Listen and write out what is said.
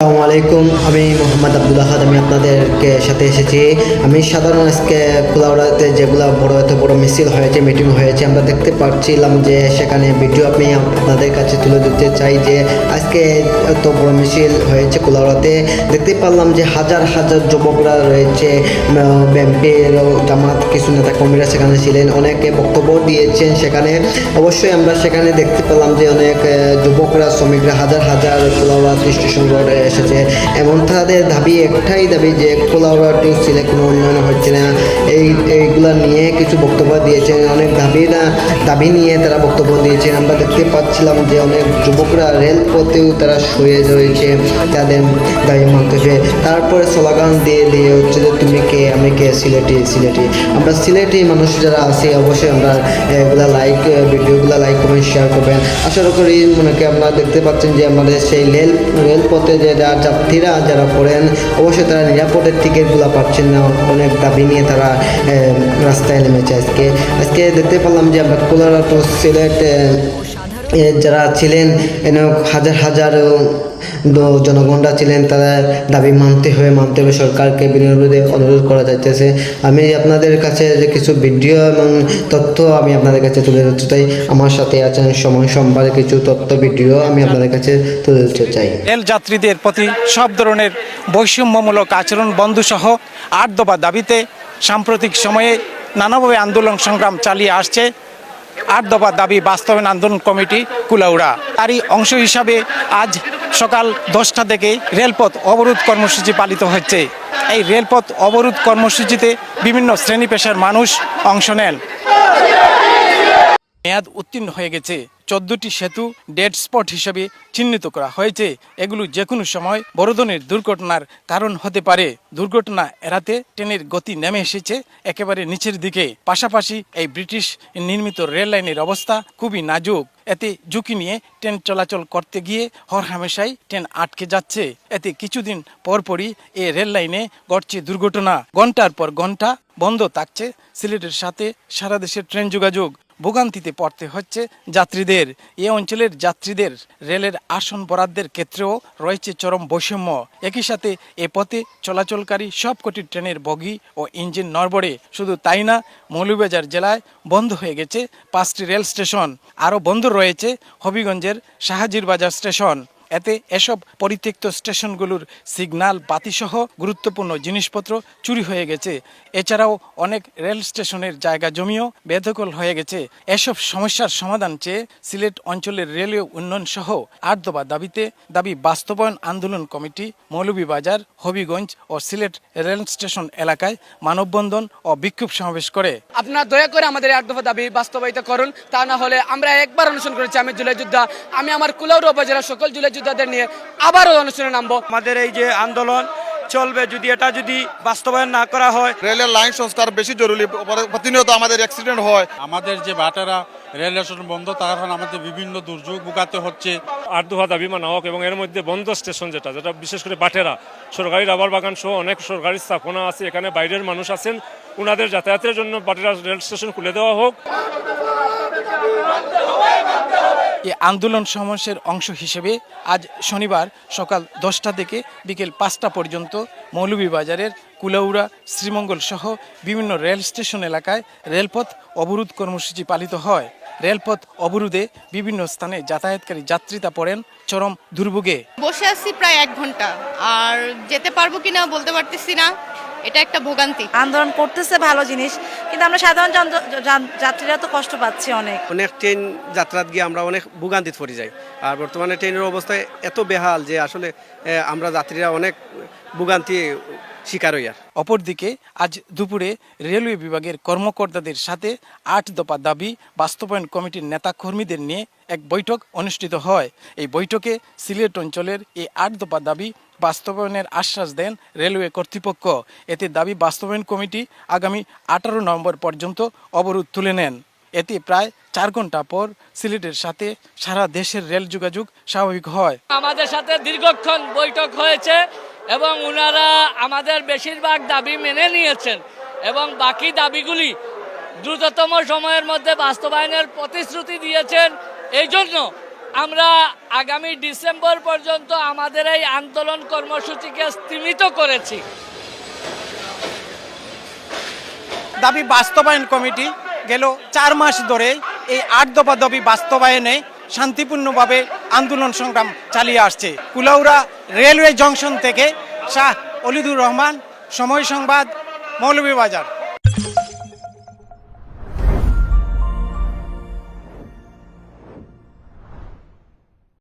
আসসালামু আলাইকুম, আমি মোহাম্মদ আব্দুল আহাদ, আমি আপনাদেরকে সাথে এসেছি। আমি সাধারণ আজকে কুলাউড়াতে যেগুলো বড়, এত বড় মিছিল হয়েছে, মিটিং হয়েছে, আমরা দেখতে পাচ্ছিলাম যে সেখানে ভিডিও আমি আপনাদের কাছে তুলে দিতে চাই যে আজকে এত বড় মিছিল হয়েছে কুলাউড়াতে। দেখতে পারলাম যে হাজার হাজার যুবকরা রয়েছে বিএনপির জামাত, কিছু নেতা কর্মীরা সেখানে ছিলেন। অনেকে বক্তব্য দিয়েছেন সেখানে। অবশ্যই আমরা সেখানে দেখতে পেলাম যে অনেক যুবকরা, শ্রমিকরা, হাজার হাজার কোলাউড়া স্টেশন রোডে এসেছে। এমন তাদের দাবি একটাই দাবি যে টু কোনো উন্নয়ন হচ্ছে না। এই, এইগুলা নিয়ে কিছু বক্তব্য দিয়েছেন। অনেক দাবি না, দাবি নিয়ে তারা বক্তব্য দিয়েছেন। আমরা দেখতে পাচ্ছিলাম যে অনেক যুবকরা রেলপথেও তারা শুয়ে রয়েছে তাদের দাবি মানতেছে তারপরে স্লোগান দিয়ে দিয়ে হচ্ছে যে, তুমি কে? আমি কে? সিলেটি সিলেটি। আমরা সিলেটি মানুষ যারা আছি, অবশ্যই আমরা এগুলা লাইক ভিডিওগুলো লাইক কমেন্ট শেয়ার করবেন। আশা করি মনে আপনারা দেখতে পাচ্ছেন যে আমাদের সেই রেল, রেলপথে যে যা যাত্রীরা যারা পড়েন, অবশ্যই তারা নিরাপদের টিকিটগুলো পাচ্ছেন না। অনেক দাবি নিয়ে তারা রাস্তায় নেমেছে আজকে। আজকে দেখতে পারলাম যে আমরা কোলারা টু সিলেট যারা ছিলেন হাজার হাজার জনগণরা ছিলেন, তারা দাবি মানতে হবে মানতে হবে সরকারকে বিনিয়োগে অনুরোধ করা যাইতেছে। আমি আপনাদের কাছে যে কিছু ভিডিও এবং তথ্য আমি আপনাদের কাছে তুলে ধরতে চাই, আমার সাথে আছেন সময় সম্পাদে কিছু তথ্য ভিডিও আমি আপনাদের কাছে তুলে ধরতে চাই। রেল যাত্রীদের প্রতি সব ধরনের বৈষম্যমূলক আচরণ বন্ধসহ আট দফা দাবিতে সাম্প্রতিক সময়ে নানাভাবে আন্দোলন সংগ্রাম চালিয়ে আসছে। আট দফা দাবি বাস্তবায়ন আন্দোলন কমিটি কুলাউড়া। তারই অংশ হিসাবে আজ সকাল দশটা থেকে রেলপথ অবরোধ কর্মসূচি পালিত হচ্ছে। এই রেলপথ অবরোধ কর্মসূচিতে বিভিন্ন শ্রেণি পেশার মানুষ অংশ নেন। মেয়াদ উত্তীর্ণ হয়ে গেছে। চোদ্দটি সেতু ডেড স্পট হিসেবে চিহ্নিত করা হয়েছে। এগুলো যে কোনো সময় বড় ধরনের দুর্ঘটনার কারণ হতে পারে। দুর্ঘটনা এড়াতে ট্রেনের গতি নেমে এসেছে একেবারে নিচের দিকে। পাশাপাশি এই ব্রিটিশ নির্মিত রেল লাইনের অবস্থা খুবই নাজুক। এতে ঝুঁকি নিয়ে ট্রেন চলাচল করতে গিয়ে হর হামেশাই ট্রেন আটকে যাচ্ছে। এতে কিছুদিন পরপরই এ রেল লাইনে ঘটছে দুর্ঘটনা। ঘণ্টার পর ঘণ্টা বন্ধ থাকছে। সিলেটের সাথে সারা দেশের ট্রেন যোগাযোগ। ভোগান্তিতে পড়তে হচ্ছে যাত্রীদের। এ অঞ্চলের যাত্রীদের রেলের আসন বরাদ্দের ক্ষেত্রেও রয়েছে চরম বৈষম্য। একই সাথে এ পথে চলাচলকারী সবকটি ট্রেনের বগি ও ইঞ্জিন নড়বড়ে। শুধু তাই না মৌলুবাজার জেলায় বন্ধ হয়ে গেছে পাঁচটি রেল স্টেশন। আরও বন্ধ রয়েছে হবিগঞ্জের শাহাজির বাজার স্টেশন। এতে এসব পরিত্যক্ত স্টেশনগুলোর সিগন্যাল বাতিসহ গুরুত্বপূর্ণ জিনিসপত্র চুরি হয়ে গেছে। এছাড়াও অনেক রেল স্টেশনের জায়গা জমিও বেদখল হয়ে গেছে। এসব সমস্যার সমাধান চেয়ে সিলেট অঞ্চলের রেলওয়ে উন্নয়ন সহ আট দফা দাবিতে দাবি বাস্তবায়ন আন্দোলন কমিটি, মৌলভীবাজার, হবিগঞ্জ ও সিলেট রেল স্টেশন এলাকায় মানববন্ধন ও বিক্ষোভ সমাবেশ করে। আপনারা দয়া করে আমাদের এক দফা দাবি বাস্তবায়িত করুন। তা না হলে আমরা একবার অনুসরণ করেছি আমি জুলাই যোদ্ধা। আমি আমার কুলাউড়া উপজেলার সকল জুলাই যোদ্ধাদের নিয়ে আবারও অনুষ্ঠানে নামবো। আমাদের এই যে আন্দোলন চলবে যদি এটা যদি বাস্তবায়ন না করা হয়। রেলের লাইন সংস্কার বেশি জরুরি প্রতিনিয়ত আমাদের অ্যাক্সিডেন্ট হয়। আমাদের যে বাটারা রেল স্টেশন বন্ধ তার কারণে আমাদের বিভিন্ন দুর্যোগ ভোগাতে হচ্ছে। আর দুহা দাবি মানা হোক এবং এর মধ্যে বন্ধ স্টেশন যেটা যেটা বিশেষ করে বাটেরা। সরকারি রাবার বাগান সহ অনেক সরকারি স্থাপনা আছে এখানে বাইরের মানুষ আছেন। ওনাদের যাতায়াতের জন্য বাটেরা রেল স্টেশন খুলে দেওয়া হোক। এই আন্দোলন সমাবেশের অংশ হিসেবে আজ শনিবার সকাল দশটা থেকে বিকেল পাঁচটা পর্যন্ত মৌলভীবাজারের কুলাউড়া শ্রীমঙ্গল সহ বিভিন্ন রেল স্টেশন এলাকায় রেলপথ অবরোধ কর্মসূচি পালিত হয়। রেলপথ অবরোধে বিভিন্ন স্থানে যাতায়াতকারী যাত্রীতা পড়েন চরম দুর্ভোগে। বসে আছি প্রায় এক ঘণ্টা। আর যেতে পারব কিনা বলতে পারতেছি না। এটা একটা ভোগান্তি। আন্দোলন করতেছে ভালো জিনিস কিন্তু আমরা সাধারণ যাত্রীরা তো কষ্ট পাচ্ছি অনেক। অনেক ট্রেন যাত্রাত গিয়ে আমরা অনেক ভোগান্তিত পড়ে যাই। আর বর্তমানে ট্রেনের অবস্থা এত বেহাল যে আসলে আমরা যাত্রীরা অনেক ভোগান্তি শিকার হই আর অপরদিকে আজ দুপুরে রেলওয়ে বিভাগের কর্মকর্তাদের সাথে আট দফা দাবি বাস্তবায়ন কমিটির নেতা কর্মীদের নিয়ে এক বৈঠক অনুষ্ঠিত হয়। এই বৈঠকে সিলেট অঞ্চলের এই আট দফা দাবি বাস্তবায়নের আশ্বাস দেন রেলওয়ে কর্তৃপক্ষ। এতে দাবি বাস্তবায়ন কমিটি আগামী আঠারো নভেম্বর পর্যন্ত অবরোধ তুলে নেন। এতে প্রায় চার ঘণ্টা পর সিলেটের সাথে সারা দেশের রেল যোগাযোগ স্বাভাবিক হয়। আমাদের সাথে দীর্ঘক্ষণ বৈঠক হয়েছে। এবং ওনারা আমাদের বেশিরভাগ দাবি মেনে নিয়েছেন এবং বাকি দাবিগুলি দ্রুততম সময়ের মধ্যে বাস্তবায়নের প্রতিশ্রুতি দিয়েছেন। এই জন্য আমরা আগামী ডিসেম্বর পর্যন্ত আমাদের এই আন্দোলন কর্মসূচিকে স্থিমিত করেছি। দাবি বাস্তবায়ন কমিটি গেল চার মাস ধরে এই আট দফা দাবি বাস্তবায়নে শান্তিপূর্ণভাবে আন্দোলন সংগ্রাম চালিয়ে আসছে। কুলাউরা রেলওয়ে জংশন থেকে শাহ অলিদুর রহমান, সময় সংবাদ, মৌলভীবাজার।